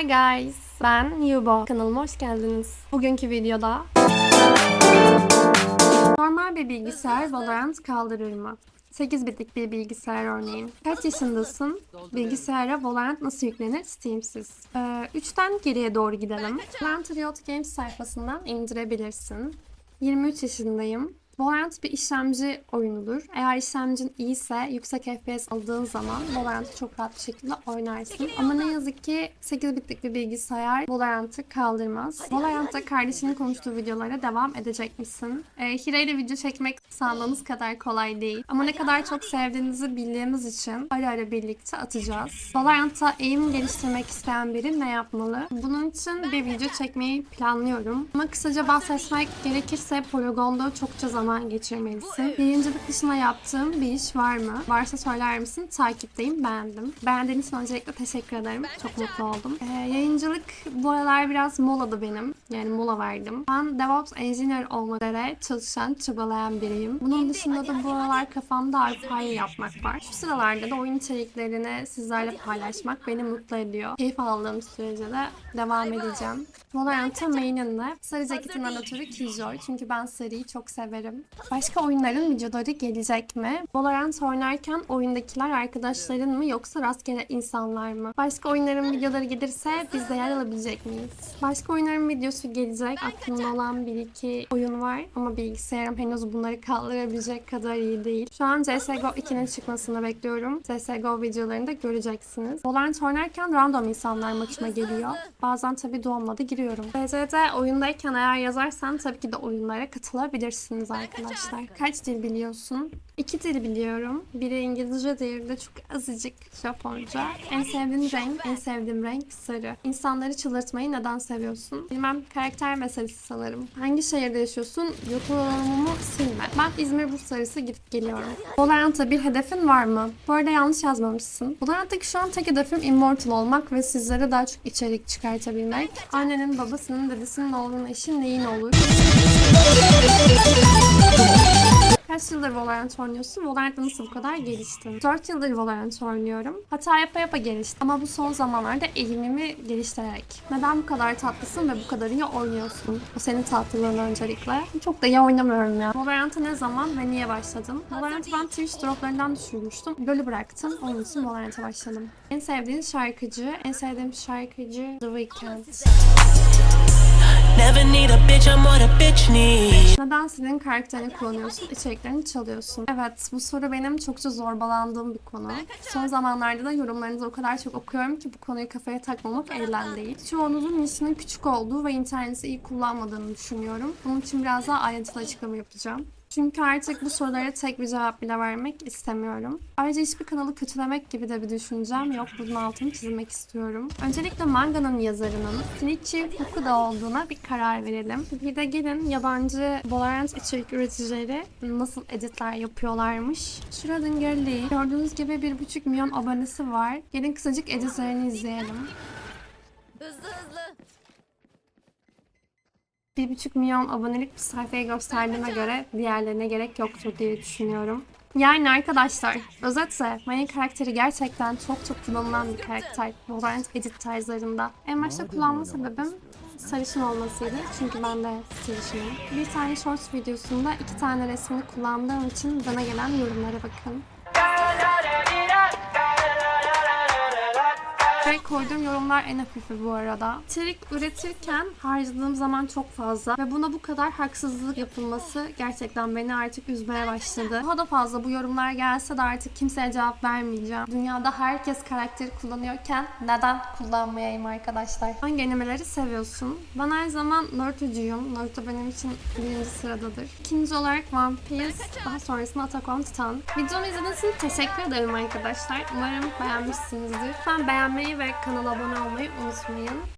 Hi guys, ben Yubo. Kanalıma hoş geldiniz. Bugünkü videoda normal bir bilgisayar Valorant kaldırır mı? 8 bitlik bir bilgisayar örneğin. Kaç yaşındasın? Bilgisayara Valorant nasıl yüklenir? Steam'siz. Ee, 3'ten geriye doğru gidelim. Valorant Riot Games sayfasından indirebilirsin. 23 yaşındayım. Valorant bir işlemci oyunudur. Eğer işlemcin iyiyse yüksek FPS aldığın zaman Valorant'ı çok rahat bir şekilde oynarsın. Ama ne yazık ki 8 bitlik bir bilgisayar Valorant'ı kaldırmaz. Valorant'ta kardeşinin konuştuğu videolara devam edecek misin? Ee, Hire ile video çekmek sandığınız kadar kolay değil. Ama ne kadar çok sevdiğinizi bildiğimiz için ara ara birlikte atacağız. Valorant'ta aim geliştirmek isteyen biri ne yapmalı? Bunun için bir video çekmeyi planlıyorum. Ama kısaca bahsetmek gerekirse Polygon'da çokça zaman geçirmelisin. Yayıncılık dışında yaptığım bir iş var mı? Varsa söyler misin? Takipteyim, beğendim. Beğendiğiniz için öncelikle teşekkür ederim. Çok mutlu oldum. Ee, yayıncılık bu aralar biraz moladı benim. Yani mola verdim. Ben DevOps Engineer olmak üzere çalışan, çabalayan biriyim. Bunun dışında da bu aralar kafamda Alfa'yı yapmak var. Şu sıralarda da oyun içeriklerini sizlerle paylaşmak beni mutlu ediyor. Keyif aldığım sürece de devam edeceğim. Valorant'a main'inle sarı ceketin anahtarı Killjoy. Çünkü ben sarıyı çok severim. Başka oyunların videoları gelecek mi? Valorant oynarken oyundakiler arkadaşların mı yoksa rastgele insanlar mı? Başka oyunların videoları gelirse biz de yer alabilecek miyiz? Başka oyunların videosu gelecek. Aklımda olan bir iki oyun var ama bilgisayarım henüz bunları kaldırabilecek kadar iyi değil. Şu an CSGO 2'nin çıkmasını bekliyorum. CSGO videolarını da göreceksiniz. Valorant oynarken random insanlar maçıma geliyor. Bazen tabii doğmadı giriyorum. BC'de oyundayken eğer yazarsan tabii ki de oyunlara katılabilirsiniz arkadaşlar. Kaç dil biliyorsun? İki dil biliyorum. Biri İngilizce, diğeri de çok azıcık Japonca. En sevdiğin renk, en sevdiğim renk sarı. İnsanları çıldırtmayı neden seviyorsun? Bilmem karakter meselesi sanırım. Hangi şehirde yaşıyorsun? Yoklamamu silme. Ben İzmir Bursa arası gidip geliyorum. Valorant'ta bir hedefin var mı? Bu arada yanlış yazmamışsın. Valorant'taki şu an tek hedefim Immortal olmak ve sizlere daha çok içerik çıkartabilmek. Annenin, babasının, dedesinin, oğlunun, eşin neyin olur? Kaç yıldır Valorant oynuyorsun? Valorant'ta nasıl bu kadar geliştin? 4 yıldır Valorant oynuyorum. Hata yapa yapa geliştim. Ama bu son zamanlarda eğimimi geliştirerek. Neden bu kadar tatlısın ve bu kadar iyi oynuyorsun? O senin tatlılığın öncelikle. Çok da iyi oynamıyorum ya. Valorant'a ne zaman ve niye başladın? Valorant'ı ben Twitch droplarından düşürmüştüm. LoL'ü bıraktım. Onun için Valorant'a başladım. En sevdiğin şarkıcı? En sevdiğim şarkıcı The Weeknd. Never need a bitch, I'm needs. Neden senin karakterini kullanıyorsun, içeriklerini çalıyorsun? Evet, bu soru benim çokça zorbalandığım bir konu. Son zamanlarda da yorumlarınızı o kadar çok okuyorum ki bu konuyu kafaya takmamak elden değil. Çoğunuzun yaşının küçük olduğu ve interneti iyi kullanmadığını düşünüyorum. Bunun için biraz daha ayrıntılı açıklama yapacağım. Çünkü artık bu sorulara tek bir cevap bile vermek istemiyorum. Ayrıca hiçbir kanalı kötülemek gibi de bir düşüncem yok. Bunun altını çizmek istiyorum. Öncelikle manganın yazarının Shinichi Fukuda olduğuna bir karar verelim. Bir de gelin yabancı Valorant içerik üreticileri nasıl editler yapıyorlarmış. Schrödinger Lee. Gördüğünüz gibi 1,5 milyon abonesi var. Gelin kısacık editlerini izleyelim. Hızlı. 1,5 milyon abonelik bir sayfayı gösterdiğime göre diğerlerine gerek yoktur diye düşünüyorum. Yani arkadaşlar, özetle May'ın karakteri gerçekten çok çok kullanılan bir karakter. Valorant edit tarzlarında. En başta kullanma sebebim sarışın olmasıydı. Çünkü ben de sarışınım. Bir tane shorts videosunda iki tane resmini kullandığım için bana gelen yorumlara bakın. Ve koyduğum yorumlar en hafifi bu arada. İçerik üretirken harcadığım zaman çok fazla ve buna bu kadar haksızlık yapılması gerçekten beni artık üzmeye başladı. Daha da fazla bu yorumlar gelse de artık kimseye cevap vermeyeceğim. Dünyada herkes karakteri kullanıyorken neden kullanmayayım arkadaşlar? Hangi animeleri seviyorsun? Ben her zaman Naruto'cuyum. Naruto benim için birinci sıradadır. İkinci olarak One Piece, daha sonrasında Attack on Titan. Videomu izlediğiniz için teşekkür ederim arkadaşlar. Umarım beğenmişsinizdir. Lütfen beğenmeyi ve kanala abone olmayı unutmayın.